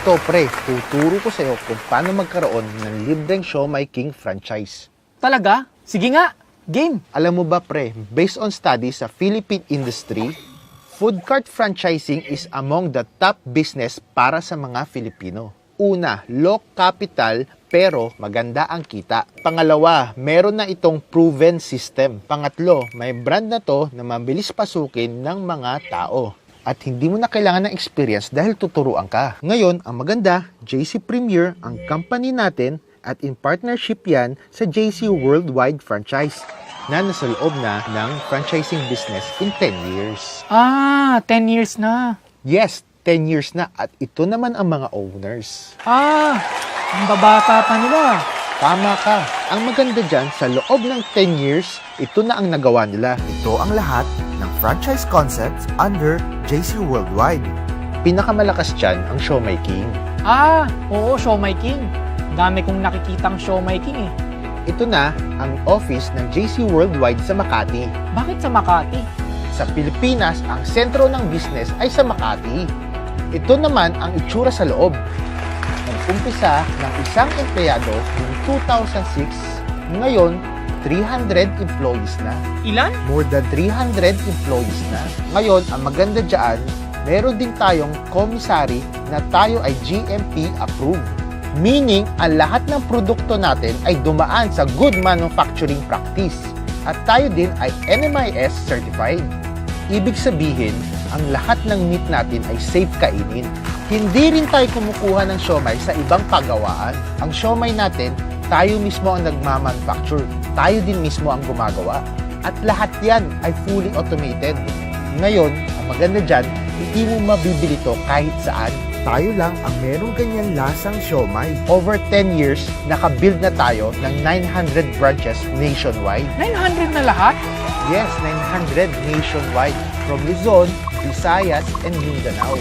Ito pre, tuturo ko sa'yo kung paano magkaroon ng libreng Siomai King franchise. Talaga? Sige nga, game. Alam mo ba pre, based on studies sa Philippine industry, food cart franchising is among the top business para sa mga Filipino. Una, low capital pero maganda ang kita. Pangalawa, meron na itong proven system. Pangatlo, may brand na to na mabilis pasukin ng mga tao. At hindi mo na kailangan ng experience dahil tuturuan ka. Ngayon, ang maganda, JC Premier ang company natin at in partnership yan sa JC Worldwide Franchise na nasa loob na ng franchising business in 10 years. Ah, 10 years na. Yes, 10 years na at ito naman ang mga owners. Ah, ang babata pa nila. Tama ka. Ang maganda dyan, sa loob ng 10 years, ito na ang nagawa nila. Ito ang lahat ng franchise concepts under JC Worldwide. Pinakamalakas dyan ang Siomai King. Ah, oo, Show My King. Dami kong nakikitang Show My King eh. Ito na ang office ng JC Worldwide sa Makati. Bakit sa Makati? Sa Pilipinas, ang sentro ng business ay sa Makati. Ito naman ang itsura sa loob. Nag-umpisa ng isang empleyado noong 2006, ngayon 300 employees na. Ilan? More than 300 employees na. Ngayon, ang maganda dyan, meron din tayong commissary na tayo ay GMP approved. Meaning, ang lahat ng produkto natin ay dumaan sa Good Manufacturing Practice. At tayo din ay NMIS certified. Ibig sabihin, ang lahat ng meat natin ay safe kainin. Hindi rin tayo kumukuha ng siomay sa ibang pagawaan. Ang siomay natin, tayo mismo ang nagmamanufacture. Tayo din mismo ang gumagawa. At lahat yan ay fully automated. Ngayon, ang maganda dyan, hindi mo mabibili to kahit saan. Tayo lang ang merong ganyan lasang siomay. Over 10 years, nakabuild na tayo ng 900 branches nationwide. 900 na lahat? Yes, 900 nationwide from Luzon, Visayas, and Mindanao.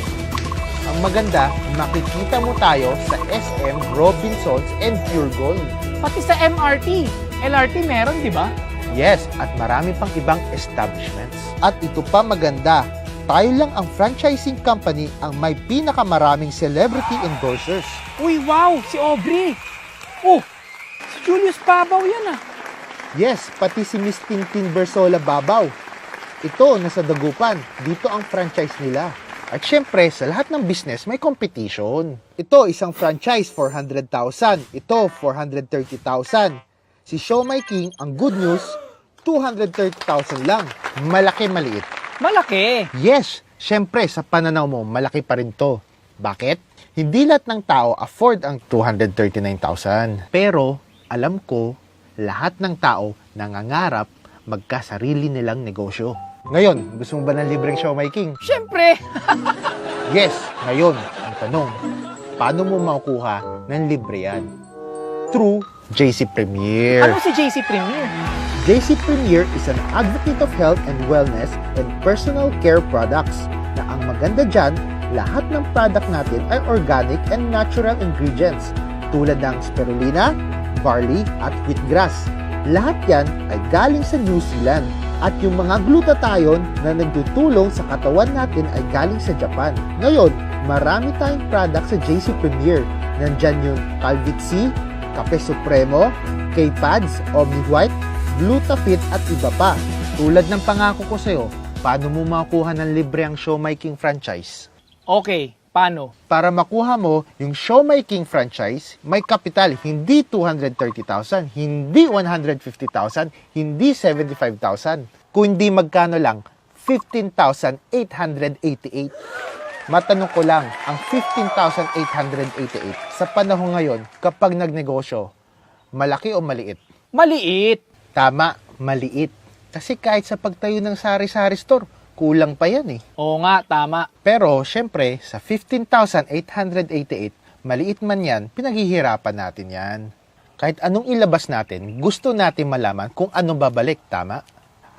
Ang maganda, makikita mo tayo sa SM, Robinsons, and Pure Gold. Pati sa MRT. LRT meron, di ba? Yes, at marami pang ibang establishments. At ito pa maganda, tayo lang ang franchising company ang may pinakamaraming celebrity endorsers. Uy, wow! Si Aubrey! Oh, si Julius Babaw yan ah. Yes, pati si Miss Tintin Bersola Babaw. Ito, nasa Dagupan. Dito ang franchise nila. At syempre, sa lahat ng business, may competition. Ito, isang franchise, 400,000. Ito, 430,000. Si Show My King, ang good news, 230,000 lang. Malaki maliit. Malaki. Yes, syempre, sa pananaw mo, malaki pa rin to. Bakit? Hindi lahat ng tao afford ang 239,000. Pero, alam ko, lahat ng tao nangangarap magkasarili nilang negosyo. Ngayon, gusto mo ba ng libreng show, my king? Siyempre. Yes, ngayon, ang tanong, paano mo makukuha ng libre yan? Through JC Premier. Ano si JC Premier? JC Premier is an advocate of health and wellness and personal care products na ang maganda dyan, lahat ng product natin ay organic and natural ingredients tulad ng spirulina, barley at wheatgrass. Lahat yan ay galing sa New Zealand at yung mga glutathione na nagtutulong sa katawan natin ay galing sa Japan. Ngayon, marami tayong product sa JC Premier. Nandyan yung Calvit C, Cafe Supremo, K-Pads, Omni White, Glutafit at iba pa. Tulad ng pangako ko sa'yo, paano mo makuha ng libre ang Show My King franchise? Okay, paano? Para makuha mo yung Show My King franchise, may kapital hindi 230,000, hindi 150,000, hindi 75,000, kundi magkano lang 15,888. Matanong ko lang, ang 15,888 sa panahon ngayon, kapag nagnegosyo, malaki o maliit? Maliit. Tama, maliit. Kasi kahit sa pagtayo ng sari-sari store, kulang pa yan eh. Oo nga, tama. Pero, syempre, sa 15,888, maliit man yan, pinaghihirapan natin yan. Kahit anong ilabas natin, gusto natin malaman kung anong babalik, tama?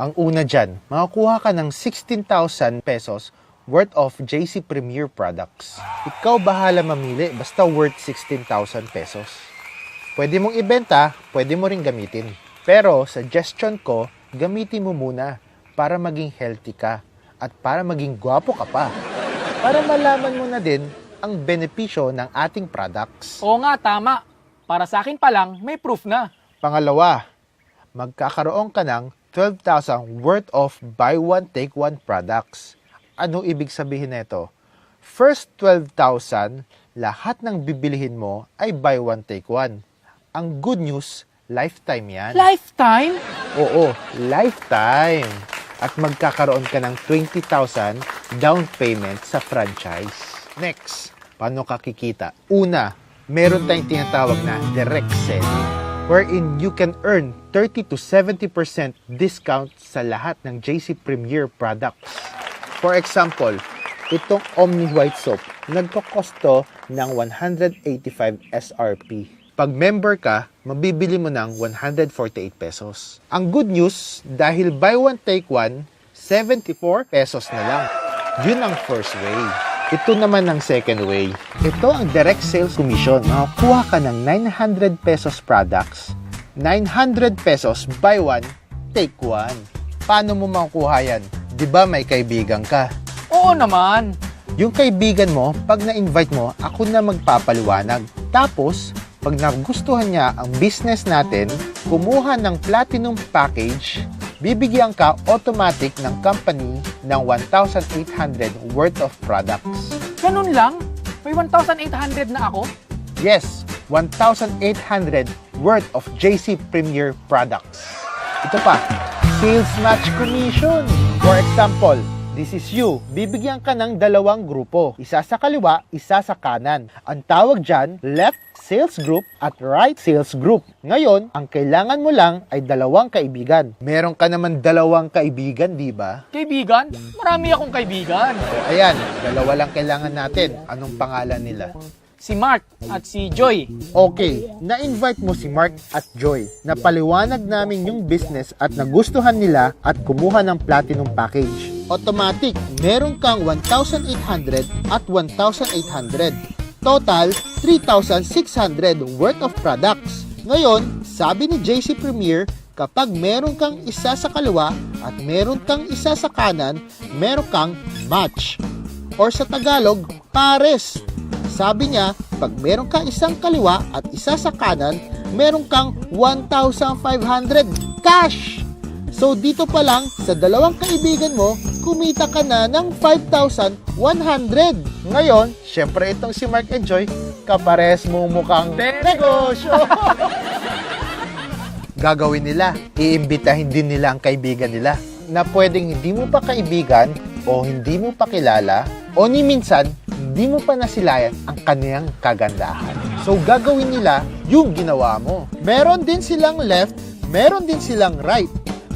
Ang una dyan, makakuha ka ng 16,000 pesos worth of JC Premier products. Ikaw bahala mamili, basta worth 16,000 pesos. Pwede mong ibenta, pwede mo ring gamitin. Pero, suggestion ko, gamitin mo muna para maging healthy ka at para maging gwapo ka pa. Para malaman mo na din ang benepisyo ng ating products. Oo nga, tama. Para sa akin pa lang, may proof na. Pangalawa, magkakaroon ka ng 12,000 worth of buy one take one products. Ano ibig sabihin nito? First 12,000, lahat ng bibilihin mo ay buy one take one. Ang good news, lifetime yan. Lifetime? Oo, lifetime. At magkakaroon ka ng 20,000 down payment sa franchise. Next, paano ka kikita? Una, meron tayong tinatawag na direct selling wherein you can earn 30 to 70% discount sa lahat ng JC Premier products. For example, itong Omni White Soap, nagkokosto ng 185 SRP. Pag member ka, mabibili mo ng 148 pesos. Ang good news, dahil buy one take one, 74 pesos na lang. Yun ang first way. Ito naman ang second way. Ito ang direct sales commission. Makakuha ka ng 900 pesos products. 900 pesos buy one, take one. Paano mo makukuha yan? Di ba may kaibigan ka? Oo naman. Yung kaibigan mo, pag na-invite mo, ako na magpapaliwanag. Tapos, pag nagustuhan niya ang business natin, kumuha ng platinum package, bibigyan ka automatic ng company ng 1,800 worth of products. Ganun lang? May 1,800 na ako? Yes, 1,800 worth of JC Premier products. Ito pa, sales match commission. For example, this is you. Bibigyan ka ng dalawang grupo. Isa sa kaliwa, isa sa kanan. Ang tawag dyan, left sales group at right sales group. Ngayon, ang kailangan mo lang ay dalawang kaibigan. Meron ka naman dalawang kaibigan, di ba? Kaibigan? Marami akong kaibigan. Ayan, dalawa lang kailangan natin. Anong pangalan nila? Si Mark at si Joy. Okay, na-invite mo si Mark at Joy. Napaliwanag namin yung business at nagustuhan nila at kumuha ng platinum package. Automatic, meron kang 1,800 at 1,800. Total, 3,600 worth of products. Ngayon, sabi ni JC Premier, kapag meron kang isa sa kaliwa at meron kang isa sa kanan, meron kang match. Or sa Tagalog, pares. Sabi niya, pag meron kang isang kaliwa at isa sa kanan, meron kang 1,500 cash! So dito pa lang, sa dalawang kaibigan mo, kumita ka na ng 5,100. Ngayon, syempre itong si Mark and Joy, kapares mo mukhang negosyo! Gagawin nila, iimbitahin din nila ang kaibigan nila na pwedeng hindi mo pa kaibigan o hindi mo pa kilala o ni minsan hindi mo pa nasilayan ang kaniyang kagandahan. So gagawin nila yung ginawa mo. Meron din silang left, meron din silang right.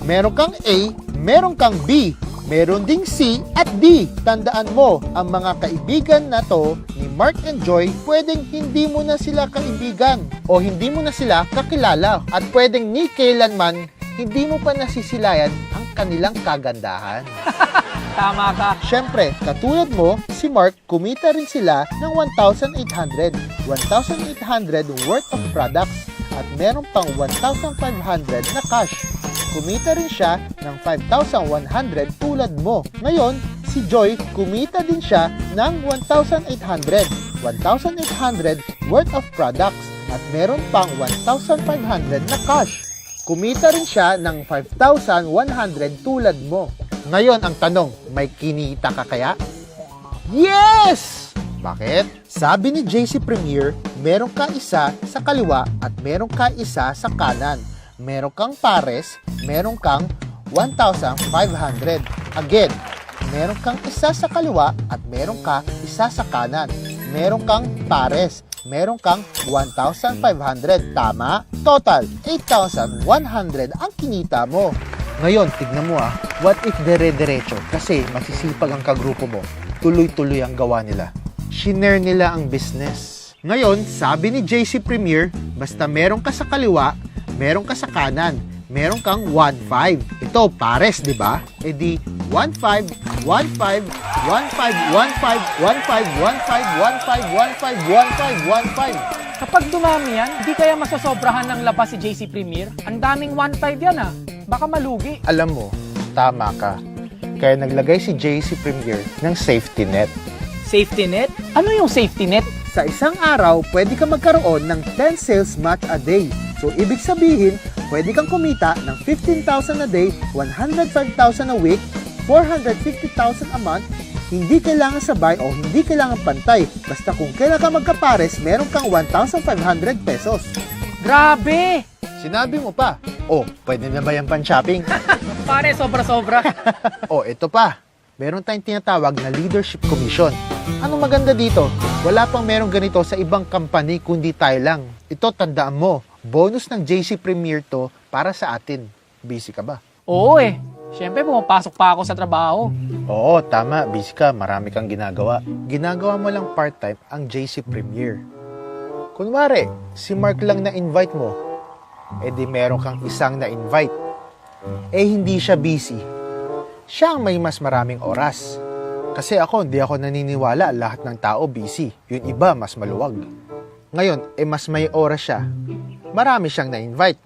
Meron kang A, meron kang B, meron ding C at D. Tandaan mo, ang mga kaibigan na to ni Mark and Joy, pwedeng hindi mo na sila kaibigan o hindi mo na sila kakilala at pwedeng ni kailanman hindi mo pa nasisilayan ang kanilang kagandahan. Tama ka. Siyempre, katulad mo, si Mark, kumita rin sila ng 1,800. 1,800 worth of products at meron pang 1,500 na cash. Kumita rin siya ng 5,100 tulad mo. Ngayon, si Joy, kumita din siya ng 1,800. 1,800 worth of products at meron pang 1,500 na cash. Kumita rin siya ng 5,100 tulad mo. Ngayon, ang tanong, may kinita ka kaya? Yes! Bakit? Sabi ni JC Premier, meron ka isa sa kaliwa at meron ka isa sa kanan. Meron kang pares, meron kang 1,500. Again, meron kang isa sa kaliwa at meron ka isa sa kanan. Meron kang pares, meron kang 1,500. Tama? Total, 8,100 ang kinita mo. Ngayon, tignan mo ah, what if dere-derecho? Kasi masisipag ang kagrupo mo, tuloy-tuloy ang gawa nila. Shiner nila ang business. Ngayon, sabi ni JC Premier, basta meron ka sa kaliwa, meron ka sa kanan, meron kang 1.5. Ito, pares, di ba? E di, 1.5, 1.5, 1.5, 1.5, 1.5, 1.5, 1.5, 1.5, 1.5, 1.5. Kapag dumami yan, di kaya masasobrahan ng labas si JC Premier? Ang daming 1.5 yan ah. Baka malugi. Alam mo, tama ka. Kaya naglagay si JC Premier ng safety net. Safety net? Ano yung safety net? Sa isang araw, pwede ka magkaroon ng 10 sales match a day. So, ibig sabihin, pwede kang kumita ng 15,000 a day, 105,000 a week, 450,000 a month, hindi kailangan sabay o hindi kailangan pantay. Basta kung kailan ka magkapares, meron kang 1,500 pesos. Grabe! Sinabi mo pa, oh, pwede na ba yan pan-shopping? Pare, sobra-sobra. oh, ito pa. Meron tayong tinatawag na leadership commission. Anong maganda dito? Wala pang merong ganito sa ibang company kundi tayo lang. Ito tandaan mo, bonus ng JC Premier to para sa atin. Busy ka ba? Oo eh. Siyempre, pumapasok pa ako sa trabaho. Oo, tama. Busy ka. Marami kang ginagawa. Ginagawa mo lang part-time ang JC Premier. Kunwari, si Mark lang na-invite mo. Eh di meron kang isang na-invite. Eh hindi siya busy. Siya ang may mas maraming oras. Kasi ako, hindi ako naniniwala lahat ng tao busy. Yung iba, mas maluwag. Ngayon, eh mas may oras siya. Marami siyang na-invite.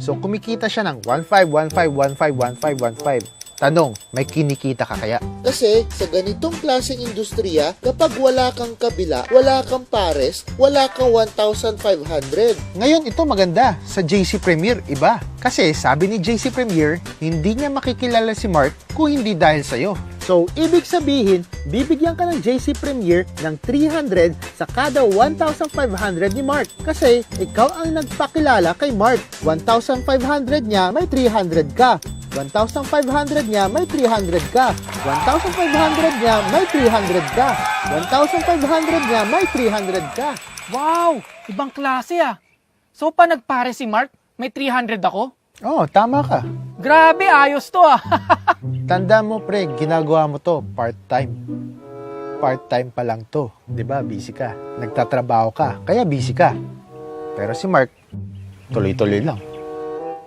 So, kumikita siya ng 1.5, 1.5, 1.5, 1.5, 1.5. Tanong, may kinikita ka kaya? Kasi sa ganitong klaseng industriya, kapag wala kang kabila, wala kang pares, wala kang 1,500. Ngayon, ito maganda. Sa JC Premier, iba. Kasi sabi ni JC Premier, hindi niya makikilala si Mark kung hindi dahil sa'yo. So, ibig sabihin, bibigyan ka ng JC Premier ng 300 sa kada 1,500 ni Mark. Kasi ikaw ang nagpakilala kay Mark. 1,500 niya, may 300 ka. 1,500 niya, may 300 ka. 1,500 niya, may 300 ka. 1,500 niya, may 300 ka. Wow! Ibang klase ah. So, pa nagpare si Mark, may 300 ako? Oo, oh, tama ka. Grabe, ayos to ah. Tanda mo pre, ginagawa mo to part-time. Part-time pa lang to. 'Di ba Busy ka. Nagtatrabaho ka, kaya busy ka. Pero si Mark, tuloy-tuloy lang.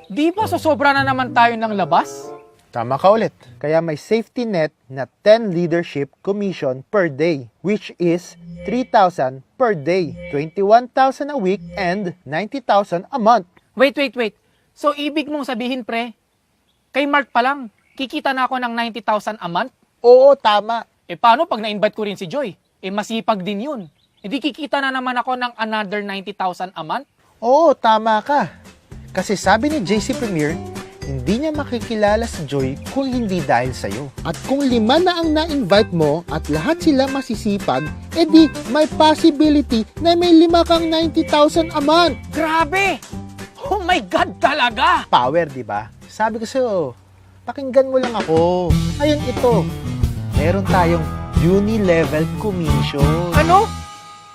Di ba sosobra na naman tayo ng labas? Tama ka ulit. Kaya may safety net na 10 leadership commission per day, which is 3,000 per day, 21,000 a week, and 90,000 a month. Wait, wait, wait. So, ibig mong sabihin, pre, kay Mark pa lang, kikita na ako ng 90,000 a month? Oo, tama. Eh, paano pag na-invite ko rin si Joy? Eh, masipag din yun. Hindi kikita na naman ako ng another 90,000 a month? Oo, tama ka. Kasi sabi ni JC Premier, hindi niya makikilala si Joy kung hindi dahil sa'yo. At kung lima na ang na-invite mo at lahat sila masisipag, edi may possibility na may lima kang 90,000 a month. Grabe! My God talaga! Power, di ba? Sabi ko sa'yo, pakinggan mo lang ako. Ngayon ito, meron tayong uni-level commission. Ano?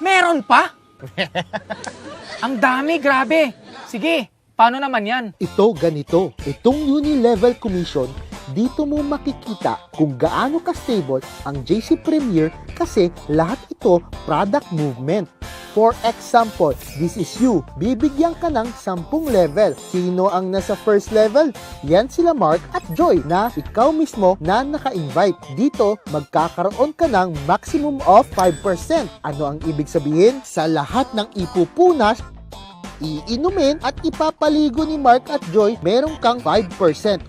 Meron pa? Ang dami, grabe. Sige, paano naman yan? Ito ganito, itong uni-level commission, dito mo makikita kung gaano ka-stable ang JC Premier kasi lahat ito product movement. For example, this is you. Bibigyan ka ng 10 level. Sino ang nasa first level? Yan sila Mark at Joy na ikaw mismo na naka-invite. Dito, magkakaroon ka ng maximum of 5%. Ano ang ibig sabihin? Sa lahat ng ipupunas, iinumin at ipapaligo ni Mark at Joy, meron kang 5%.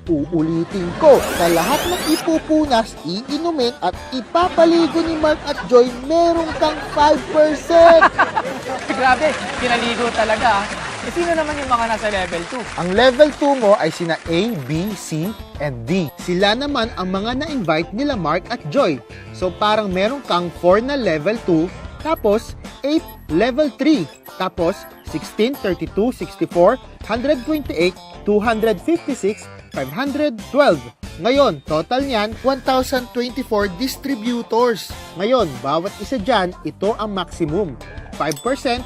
Uulitin ko, sa lahat ng ipupunas, iinumin at ipapaligo ni Mark at Joy, meron kang 5%. grabe, pinaligo talaga. Eh, sino naman yung mga nasa level 2? Ang level 2 mo ay sina A, B, C, and D. Sila naman ang mga na-invite nila Mark at Joy. So parang meron kang 4 na level 2, tapos 8 level 3, tapos 16, 32, 64, 128, 256, 512. Ngayon, total niyan, 1,024 distributors. Ngayon, bawat isa dyan, ito ang maximum. 5%,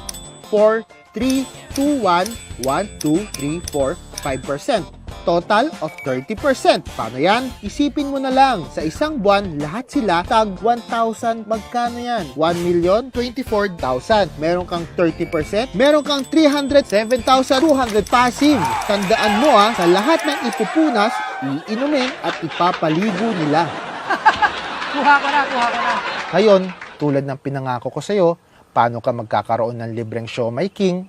4, 3, 2, 1, 1, 2, 3, 4, 5%. Total of 30%. Paano yan? Isipin mo na lang, sa isang buwan, lahat sila tag 1,000. Magkano yan? 1,024,000. Meron kang 30%, meron kang 307,200 passive. Tandaan mo ha, sa lahat ng ipupunas, iinumin at ipapaligo nila. Kuha ka na, kuha ka na. Ngayon, tulad ng pinangako ko sa'yo, paano ka magkakaroon ng libreng show my king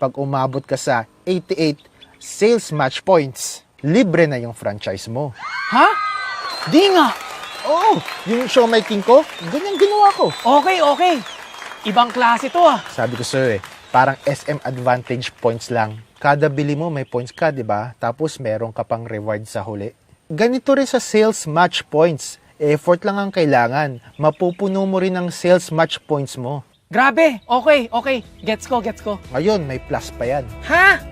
pag umabot ka sa 88 sales match points. Libre na yung franchise mo. Ha? Di nga. Oo, yung show making ko, ganyan ginawa ko. Okay, okay. Ibang klase to ah. Sabi ko sa'yo eh, parang SM Advantage points lang. Kada bili mo may points ka, di ba? Tapos meron ka pang reward sa huli. Ganito rin sa sales match points. Effort lang ang kailangan. Mapupuno mo rin ang sales match points mo. Grabe, okay, okay. Gets ko, gets ko. Ngayon, may plus pa yan. Ha?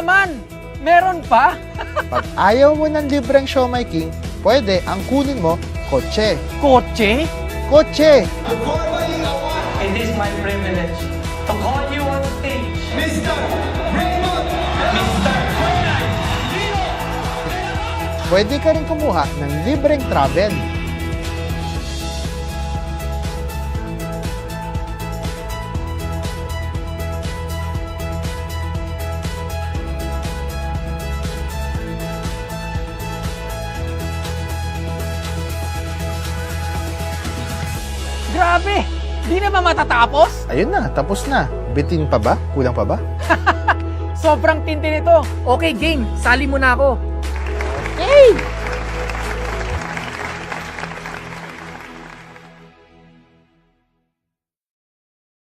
Na naman? Meron pa? Pag ayaw mo ng libreng show making, pwede ang kunin mo, kotse. Kotse? Kotse! It is my privilege to call you on stage. Mr. Raymond! Mr. Pwede ka rin kumuha ng libreng travel. Di na ba matatapos? Ayun na, tapos na. Bitin pa ba? Kulang pa ba? Sobrang tindi nito. Okay, game. Sali mo na ako. Hey!